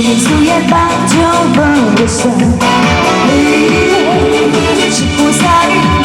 빙수에 빠져버렸어. 짚고 살이